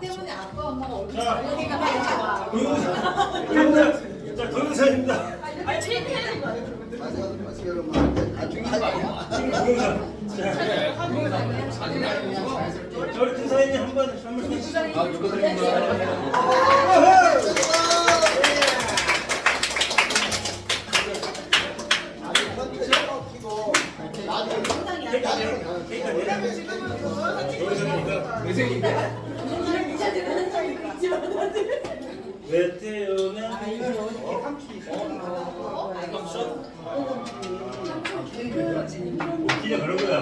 때문에 아빠 엄마가 얼굴 자. 잘리니까 말이야. 동영상. 동영상. 자, 동영상입니다. 아니 팬이라는 거야. 지금 동영상. 자, 자, 우리 큰 사장님 한 번, 한 번. 해주시죠. 아, 축하드립니다. 회생인데? 왜 태어나? 웃기냐 그런 거야.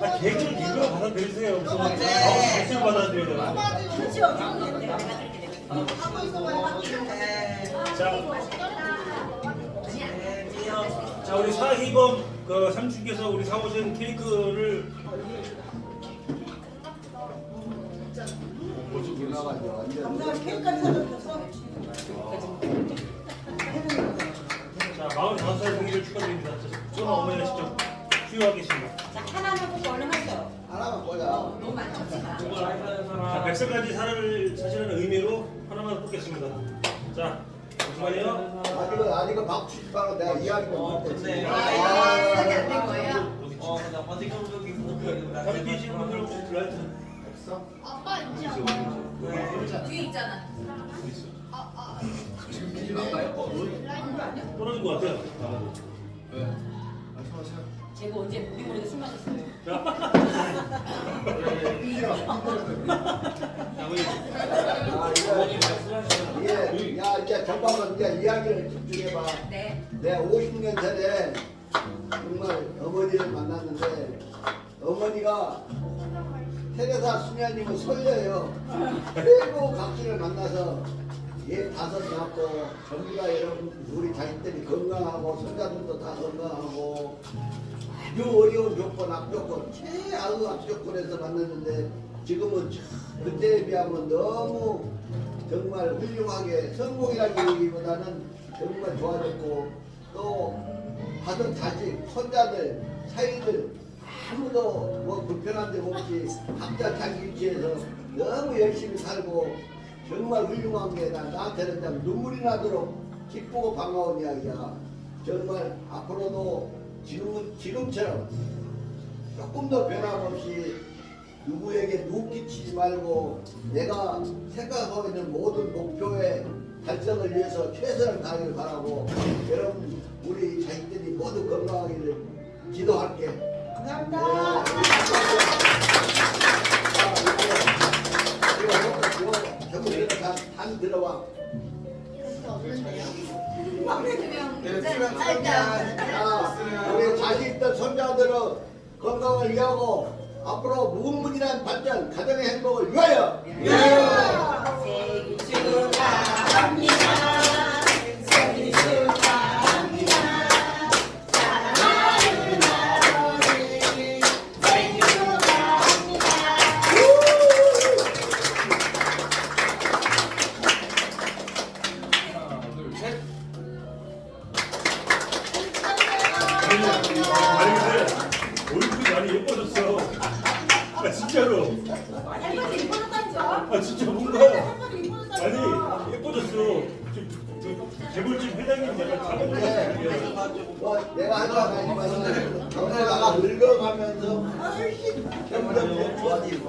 아, 개그를 길로 받아들이세요. 없으면 아우, 개그를 받아들여야 자, 자 우리 사희범 그 삼촌께서 우리 사오신 케이크를 자 45살 생일을 축하드립니다. 자, 저는 어머니가 직접 수여하겠습니다. 자 하나만 꼭 얼른 하세요. 하나만 꽂아. 너무 많이 먹지 마. 자 100살까지 살을 사시는 의미로 하나만 뽑겠습니다. 자 잠시만요. 아직은 아직은 밥 주지 말고 내가 이야기만 못했지. 아, 이렇게 안된 거예요? 다른 계시는 분들 혹시 라이트 없어? 아빠 있지 않아? 뒤에 있잖아. 떨어진 것 같아요. 네. 말씀하세요. 제가 언제 우리 모르게 술 마셨어요. 아 이게 이게 야 이제 전반은 이제 이야기를 집중해봐. 네. 내가 50년 전에 정말 어머니를 만났는데 어머니가 테레사 수녀님은 설레요. 최고 각기를 만나서 얘 다섯 낳고 전부가 여러분 우리 자식들이 건강하고 손자들도 다 건강하고 아주 어려운 조건 악조건 최악의 악조건에서 만났는데 지금은 참 그때에 비하면 너무 정말 훌륭하게 성공이라는 얘기보다는 정말 좋아졌고 또 받은 자식 손자들 사이들 아무도 뭐 불편한 데 없이 각자 자기 위치에서 너무 열심히 살고 정말 훌륭한 게 나, 나한테는 참 눈물이 나도록 기쁘고 반가운 이야기야. 정말 앞으로도 지금, 지금처럼 조금 더 변함없이 누구에게 누 끼치지 말고 내가 생각하고 있는 모든 목표의 달성을 위해서 최선을 다하길 바라고 여러분 우리 자식들이 모두 건강하기를 기도할게. 감사합니다. 전부 다단 들어와. 자, 우리 자식들 손자들은 건강을 위하고 앞으로 무궁무진한 발전, 가정의 행복을 위하여. 진짜로. 할머니 이뻐졌다니까? 아 진짜 뭔가 할머니 이뻐졌다니까? 아니 예뻐졌어. 저, 저 재벌집 회장님 약간 작은 거. 뭐 내가 하자 아니지만 경례가 늙어가면서 훨씬 점점 좋아지고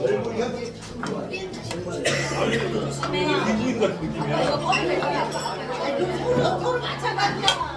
얼굴 형이 참 좋아. 아니 이분인 같은 이거 느낌이야. 거야. 아니, 서로 서로 마찬가지야.